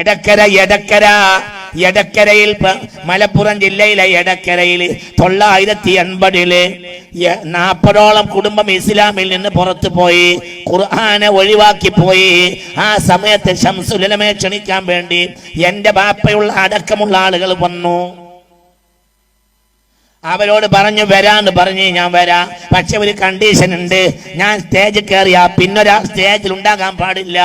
എടക്കര എടക്കര. എടക്കരയിൽ മലപ്പുറം ജില്ലയിലെ എടക്കരയിൽ തൊള്ളായിരത്തി എൺപതിൽ നാൽപ്പതോളം കുടുംബം ഇസ്ലാമിൽ നിന്ന് പുറത്തു പോയി ഖുർആാനെ ഒഴിവാക്കി പോയി. ആ സമയത്ത് ഷംസുലമയെ ക്ഷണിക്കാൻ വേണ്ടി എന്റെ ബാപ്പയുള്ള അടക്കമുള്ള ആളുകൾ വന്നു. അവരോട് പറഞ്ഞു വരാന്ന് പറഞ്ഞ് ഞാൻ വരാം. പക്ഷെ ഒരു കണ്ടീഷൻ ഉണ്ട് ഞാൻ സ്റ്റേജിൽ കയറിയാ പിന്നൊരാ സ്റ്റേജിൽ ഉണ്ടാകാൻ പാടില്ല.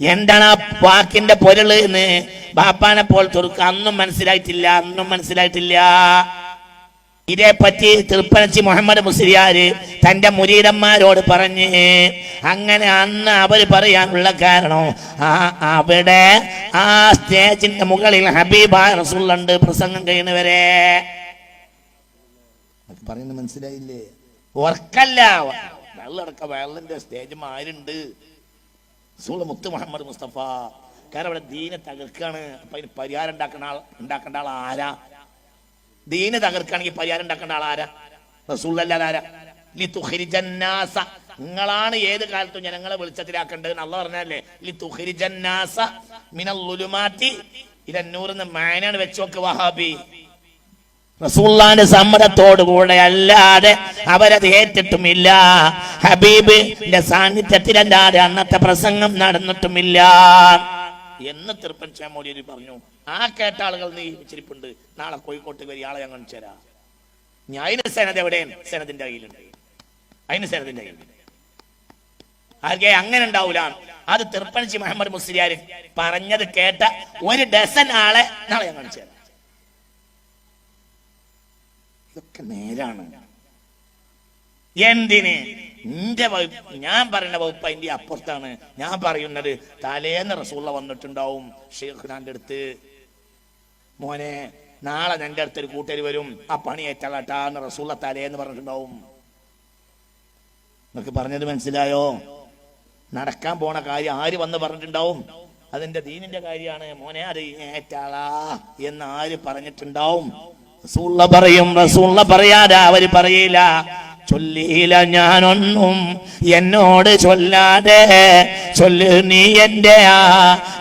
എന്താണ് ആ വാക്കിന്റെ പൊരുൾ എന്ന് ബാപ്പാനെ പോൽ തുറക്കുക അന്നും മനസ്സിലായിട്ടില്ല അന്നും മനസ്സിലായിട്ടില്ല. ഇതേപ്പറ്റി തൃപ്പനച്ചി മുഹമ്മദ് മുസ്ലിയാര് തന്റെ മുരീരന്മാരോട് പറഞ്ഞ് അങ്ങനെ അന്ന് അവർ പറയാനുള്ള കാരണം ആ അവിടെ ആ സ്റ്റേജിന്റെ മുകളിൽ ഹബീബ് റസൂലുണ്ട് പ്രസംഗം കഴിയുന്നവരെ. പറയുന്നത് മനസ്സിലായില്ലേ? ഓർക്കല്ല വെള്ളടക്ക വെള്ളന്റെ സ്റ്റേജ് മാരുണ്ട് റസൂൽ മുത്ത് മുഹമ്മദ് മുസ്തഫ. കാരണം അവിടെ ദീനെ തകർക്കാണ്. അപ്പൊ അതിന് പരിഹാരം ഉണ്ടാക്കുന്ന ആൾ ഉണ്ടാക്കേണ്ട ആൾ ആരാ? ദീനെ തകർക്കുകയാണെങ്കിൽ പരിഹാരം ഉണ്ടാക്കേണ്ട ആൾ ആരാ? തുഖരിജന്നാസ നിങ്ങളാണ് ഏത് കാലത്തും ജനങ്ങളെ വെളിച്ചത്തിലാക്കേണ്ടത് അല്ല പറഞ്ഞല്ലേ മിനൽ ലുലുമാറ്റി ഇതന്നൂറിന്ന് മാനാണ് വെച്ചോക്ക് വഹാബി. റസൂള്ളാന്റെ സമ്മതത്തോടുകൂടെ അല്ലാതെ അവരത് ഏറ്റിട്ടുമില്ല. ഹബീബിന്റെ സാന്നിധ്യത്തിലല്ലാതെ അന്നത്തെ പ്രസംഗം നടന്നിട്ടുമില്ല. എന്ന് തൃപ്പൻ ചേമോലി പറഞ്ഞു. ആ കേട്ട ആളുകൾ നീ നാളെ കോഴിക്കോട്ട് വരി ആളെ തരാം. ഞാൻ അതിന് സേനത് എവിടെയാണ്? സേനത്തിന്റെ കയ്യിലുണ്ട്. അതിന് സേനത്തിന്റെ കയ്യിലുണ്ട്. അങ്ങനെ ഉണ്ടാവൂല. അത് തിരുപ്പനച്ചി മുഹമ്മദ് മുസ്ലിയാർ പറഞ്ഞത് കേട്ട ഒരു ഡസൻ ആളെ നാളെ ഞാൻ കാണിച്ചു ഇതൊക്കെ നേരാണ്. എന്തിന്? നിന്റെ വകുപ്പ് ഞാൻ പറയുന്ന വകുപ്പ് അതിന്റെ അപ്പുറത്താണ്. ഞാൻ പറയുന്നത് തലേന്ന് റസൂള്ള വന്നിട്ടുണ്ടാവും ഷെയ്ഖുനാന്റെ അടുത്ത്. മോനെ നാളെ നിന്റെ അടുത്തൊരു കൂട്ടര് വരും. ആ പണി ഏറ്റാളട്ടാന്ന് റസൂള്ള തലേന്ന് പറഞ്ഞിട്ടുണ്ടാവും. നിങ്ങൾക്ക് പറഞ്ഞത് മനസ്സിലായോ? നടക്കാൻ പോണ കാര്യം ആര് വന്ന് പറഞ്ഞിട്ടുണ്ടാവും? അതിന്റെ ദീനിന്റെ കാര്യമാണ്. മോനെ അത് ഏറ്റാളാ എന്ന് ആര് പറഞ്ഞിട്ടുണ്ടാവും? റസൂള്ള പറയും റസൂള്ള പറയാതെ അവർ പറയില്ല. ചൊല്ലിയില്ല ഞാനൊന്നും. എന്നോട് ചൊല്ലാതെ ചൊല്ല് നീ എന്റെ ആ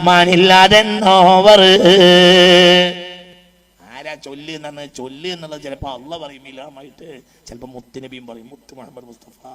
മാനില്ലാതെന്നോവർ ആരാ ചൊല്ല് എന്നാണ്? എന്നുള്ളത് ചിലപ്പോ അള്ള പറയും ഇല്ലാമായിട്ട്. ചിലപ്പോ മുത്തുനബിയും പറയും മുത്ത് മുഹമ്മദ് മുസ്തഫ.